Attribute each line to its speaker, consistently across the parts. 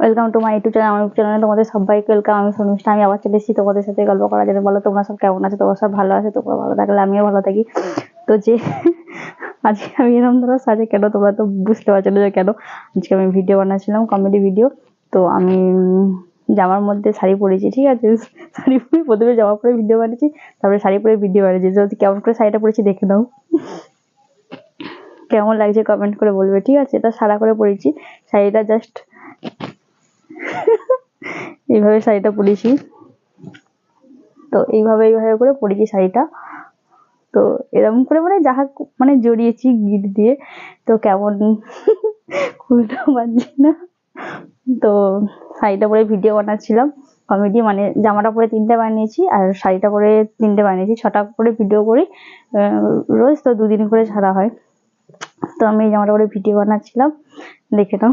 Speaker 1: Welcome to my YouTube channel আমার চ্যানেলে তোমাদের সবাইকে ওয়েলকাম আমি শর্মিষ্ঠা আমি আবার চলে এসেছি তোমাদের সাথে গল্প করার জন্য। বলো, তোমরা সব কেমন আছো? তোমরা সব ভালো আছে? তোমরা ভালো থাকলে আমিও ভালো থাকি। তো যে, আজকে আমি এরকম ধরো সাজে কেন? তোমরা তো বুঝতে পারছ না যে কেন। আজকে আমি ভিডিও বানাচ্ছিলাম কমেডি ভিডিও তো আমি জামার মধ্যে শাড়ি পরেছি, ঠিক আছে? শাড়ি পরে প্রথমে জামা পরে ভিডিও বানিয়েছি, তারপরে শাড়ি পরে ভিডিও বানিয়েছি। তো কেমন করে শাড়িটা পরেছি দেখে নাও। কেমন লাগছে কমেন্ট করে বলবে, ঠিক আছে? এটা সারা করে পরেছি। শাড়িটা জাস্ট এইভাবে শাড়িটা পরেছি। তো এইভাবে এইভাবে করে পরেছি শাড়িটা। তো এরকম করে মানে যাহা মানে জড়িয়েছি গিট দিয়ে, তো কেমন খুলতে পারছি না। তো শাড়িটা পরে ভিডিও বানাচ্ছিলাম। কমেডি মানে জামাটা পরে তিনটে বানিয়েছি আর শাড়িটা পরে তিনটে বানিয়েছি। ছটা করে ভিডিও করি রোজ তো দুদিন করে ছাড়া হয়। তো আমি জামাটা পরে ভিডিও বানাচ্ছিলাম। দেখে নাও।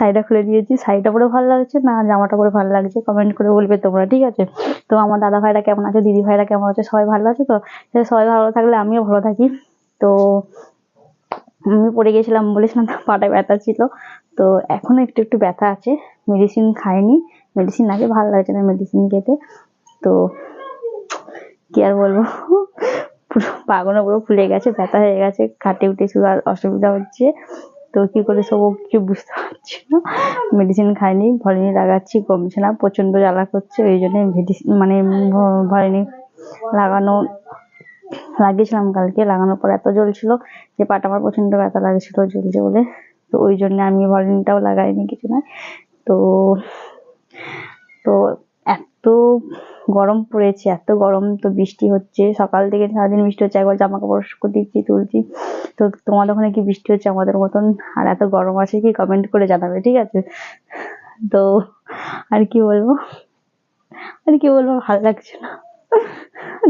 Speaker 1: শাড়িটা খুলে দিয়েছি। শাড়িটা পরে ভালো লাগছে, না জামাটা পরে ভালো লাগছে কমেন্ট করে বলবে তোমরা, ঠিক আছে? তো আমার দাদা ভাইরা কেমন আছে, দিদি ভাইরা কেমন আছে, সবাই ভালো আছে তো? সবাই ভালো থাকলে আমিও ভালো থাকি। তো আমি পড়ে গেছিলাম বলেছিলাম পাটা ব্যথা ছিল। তো এখনও একটু একটু ব্যথা আছে। মেডিসিন খাইনি। মেডিসিন আগে ভালো লাগছে না মেডিসিন খেতে। তো কি আর বলব? পুরো পাগনো পুরো ফুলে গেছে, ব্যথা হয়ে গেছে, খাটে উঠে শুধু আর অসুবিধা হচ্ছে। তো কি করে সব কিছু বুঝতে পারছি না মেডিসিন খাইনি, ভলিনি লাগাচ্ছি, কমছে না প্রচণ্ড জ্বালা করছে, ওই জন্য মানে ভলিনি লাগানো, লাগিয়েছিলাম কালকে, লাগানোর পর এত জ্বলছিল যে পাটা আমার প্রচণ্ড ব্যথা লাগছিল, জ্বলছে বলে। তো ওই জন্য আমি ভলিনিটাও লাগাইনি, কিছু না তো তো এত গরম পড়েছে, এত গরম তো বৃষ্টি হচ্ছে। সকাল থেকে সারাদিন বৃষ্টি হচ্ছে, একবার জামা কাপড় দিচ্ছি, তুলছি। তো তোমাদের ওখানে কি বৃষ্টি হচ্ছে আমাদের মতন? আর এত গরম আছে কি কমেন্ট করে জানাবে, ঠিক আছে? তো আর কি বলব? আর কি বলব, ভালো লাগছে না।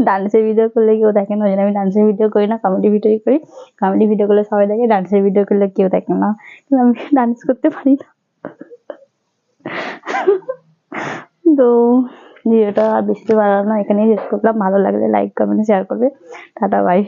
Speaker 1: ডান্সের ভিডিও করলে কেউ দেখে না, ওই জন্য আমি ডান্সের ভিডিও করি না কমেডি ভিডিও করি। কমেডি ভিডিও করলে সবাই দেখে ডান্সের ভিডিও করলে কেউ দেখে না। কিন্তু আমি ডান্স করতে পারি না। তো ভিডিওটা আর বেশি বাড়ানো এখানেই শেষ করলাম। ভালো লাগলে লাইক কমেন্ট শেয়ার করবে। Tata bye